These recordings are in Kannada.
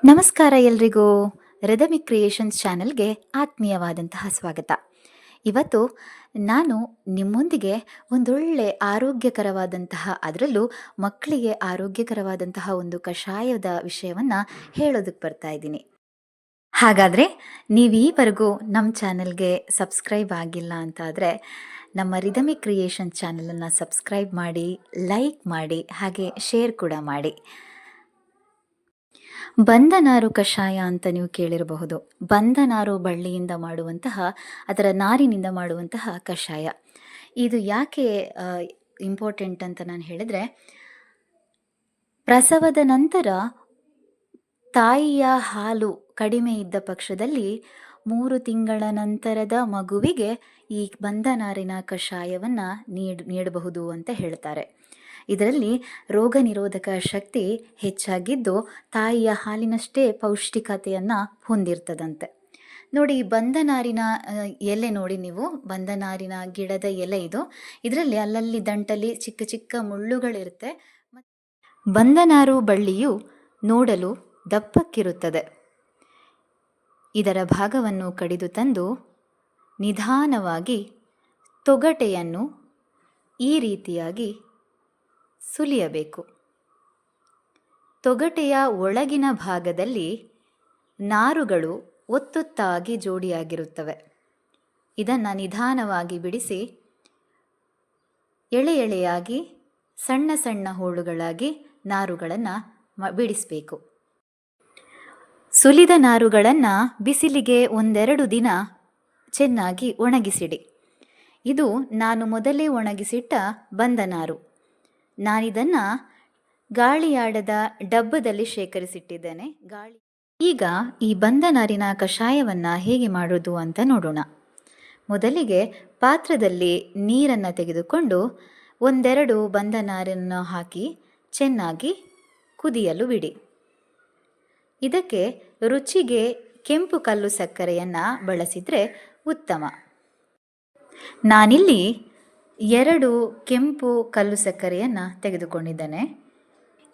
ನಮಸ್ಕಾರ ಎಲ್ರಿಗೂ. ರಿದಮಿ ಕ್ರಿಯೇಷನ್ಸ್ ಚಾನೆಲ್ಗೆ ಆತ್ಮೀಯವಾದಂತಹ ಸ್ವಾಗತ. ಇವತ್ತು ನಾನು ನಿಮ್ಮೊಂದಿಗೆ ಒಂದೊಳ್ಳೆ ಆರೋಗ್ಯಕರವಾದಂತಹ, ಅದರಲ್ಲೂ ಮಕ್ಕಳಿಗೆ ಆರೋಗ್ಯಕರವಾದಂತಹ ಒಂದು ಕಷಾಯದ ವಿಷಯವನ್ನು ಹೇಳೋದಕ್ಕೆ ಬರ್ತಾ ಇದ್ದೀನಿ. ಹಾಗಾದರೆ ನೀವು ಈವರೆಗೂ ನಮ್ಮ ಚಾನೆಲ್ಗೆ ಸಬ್ಸ್ಕ್ರೈಬ್ ಆಗಿಲ್ಲ ಅಂತಾದರೆ ನಮ್ಮ ರಿದಮಿ ಕ್ರಿಯೇಷನ್ ಚಾನಲನ್ನು ಸಬ್ಸ್ಕ್ರೈಬ್ ಮಾಡಿ, ಲೈಕ್ ಮಾಡಿ, ಹಾಗೆ ಶೇರ್ ಕೂಡ ಮಾಡಿ. ಬಂದನಾರು ಕಷಾಯ ಅಂತ ನೀವು ಕೇಳಿರಬಹುದು. ಬಂಧನಾರು ಬಳ್ಳಿಯಿಂದ ಮಾಡುವಂತಹ, ಅದರ ನಾರಿನಿಂದ ಮಾಡುವಂತಹ ಕಷಾಯ. ಇದು ಯಾಕೆ ಇಂಪಾರ್ಟೆಂಟ್ ಅಂತ ನಾನು ಹೇಳಿದ್ರೆ, ಪ್ರಸವದ ನಂತರ ತಾಯಿಯ ಹಾಲು ಕಡಿಮೆ ಇದ್ದ ಪಕ್ಷದಲ್ಲಿ ಮೂರು ತಿಂಗಳ ನಂತರದ ಮಗುವಿಗೆ ಈ ಬಂಧನಾರಿನ ಕಷಾಯವನ್ನು ನೀಡ್, ನೀಡಬಹುದು ಅಂತ ಹೇಳ್ತಾರೆ. ಇದರಲ್ಲಿ ರೋಗ ನಿರೋಧಕ ಶಕ್ತಿ ಹೆಚ್ಚಾಗಿದ್ದು ತಾಯಿಯ ಹಾಲಿನಷ್ಟೇ ಪೌಷ್ಟಿಕತೆಯನ್ನು ಹೊಂದಿರ್ತದಂತೆ. ನೋಡಿ, ಬಂದನಾರಿನ ಎಲೆ ನೋಡಿ ನೀವು. ಬಂದನಾರಿನ ಗಿಡದ ಎಲೆ ಇದು. ಇದರಲ್ಲಿ ಅಲ್ಲಲ್ಲಿ ದಂಟಲ್ಲಿ ಚಿಕ್ಕ ಚಿಕ್ಕ ಮುಳ್ಳುಗಳಿರುತ್ತೆ. ಬಂದನಾರು ಬಳ್ಳಿಯು ನೋಡಲು ದಪ್ಪಕ್ಕಿರುತ್ತದೆ. ಇದರ ಭಾಗವನ್ನು ಕಡಿದು ತಂದು ನಿಧಾನವಾಗಿ ತೊಗಟೆಯನ್ನು ಈ ರೀತಿಯಾಗಿ ಸುಲಿಯಬೇಕು. ತೊಗಟೆಯ ಒಳಗಿನ ಭಾಗದಲ್ಲಿ ನಾರುಗಳು ಒತ್ತೊತ್ತಾಗಿ ಜೋಡಿಯಾಗಿರುತ್ತವೆ. ಇದನ್ನು ನಿಧಾನವಾಗಿ ಬಿಡಿಸಿ ಎಳೆ ಎಳೆಯಾಗಿ ಸಣ್ಣ ಸಣ್ಣ ಹೋಳುಗಳಾಗಿ ನಾರುಗಳನ್ನು ಬಿಡಿಸಬೇಕು. ಸುಲಿದ ನಾರುಗಳನ್ನು ಬಿಸಿಲಿಗೆ ಒಂದೆರಡು ದಿನ ಚೆನ್ನಾಗಿ ಒಣಗಿಸಿಡಿ. ಇದು ನಾನು ಮೊದಲೇ ಒಣಗಿಸಿಟ್ಟ ಬಂದ ನಾರು. ನಾನಿದನ್ನು ಗಾಳಿಯಾಡದ ಡಬ್ಬದಲ್ಲಿ ಶೇಖರಿಸಿಟ್ಟಿದ್ದೇನೆ. ಗಾಳಿ ಈಗ ಈ ಬಂದ ನಾರಿನ ಕಷಾಯವನ್ನು ಹೇಗೆ ಮಾಡೋದು ಅಂತ ನೋಡೋಣ. ಮೊದಲಿಗೆ ಪಾತ್ರದಲ್ಲಿ ನೀರನ್ನು ತೆಗೆದುಕೊಂಡು ಒಂದೆರಡು ಬಂದ ನಾರನ್ನು ಹಾಕಿ ಚೆನ್ನಾಗಿ ಕುದಿಯಲು ಬಿಡಿ. ಇದಕ್ಕೆ ರುಚಿಗೆ ಕೆಂಪು ಕಲ್ಲು ಸಕ್ಕರೆಯನ್ನು ಬಳಸಿದರೆ ಉತ್ತಮ. ನಾನಿಲ್ಲಿ ಎರಡು ಕೆಂಪು ಕಲ್ಲು ಸಕ್ಕರೆಯನ್ನು ತೆಗೆದುಕೊಂಡಿದ್ದೇನೆ.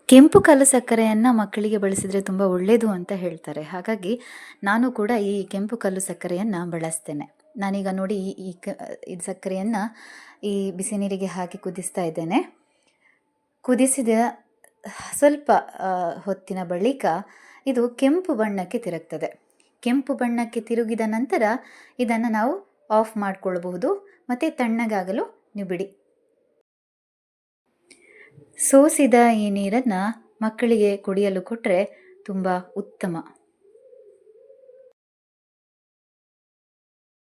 ಕೆಂಪು ಕಲ್ಲು ಸಕ್ಕರೆಯನ್ನು ಮಕ್ಕಳಿಗೆ ಬಳಸಿದರೆ ತುಂಬ ಒಳ್ಳೆಯದು ಅಂತ ಹೇಳ್ತಾರೆ. ಹಾಗಾಗಿ ನಾನು ಕೂಡ ಈ ಕೆಂಪು ಕಲ್ಲು ಸಕ್ಕರೆಯನ್ನು ಬಳಸ್ತೇನೆ. ನಾನೀಗ ನೋಡಿ ಈ ಈ ಕ, ಈ ಸಕ್ಕರೆಯನ್ನು ಈ ಬಿಸಿ ನೀರಿಗೆ ಹಾಕಿ ಕುದಿಸ್ತಾ ಇದ್ದೇನೆ. ಕುದಿಸಿದ ಸ್ವಲ್ಪ ಹೊತ್ತಿನ ಬಳಿಕ ಇದು ಕೆಂಪು ಬಣ್ಣಕ್ಕೆ ತಿರುಗ್ತದೆ. ಕೆಂಪು ಬಣ್ಣಕ್ಕೆ ತಿರುಗಿದ ನಂತರ ಇದನ್ನು ನಾವು ಆಫ್ ಮಾಡಿಕೊಳ್ಬಹುದು. ಮತ್ತು ತಣ್ಣಗಾಗಲು ನೀವು ಬಿಡಿ. ಸೋಸಿದ ಈ ನೀರನ್ನು ಮಕ್ಕಳಿಗೆ ಕುಡಿಯಲು ಕೊಟ್ಟರೆ ತುಂಬ ಉತ್ತಮ.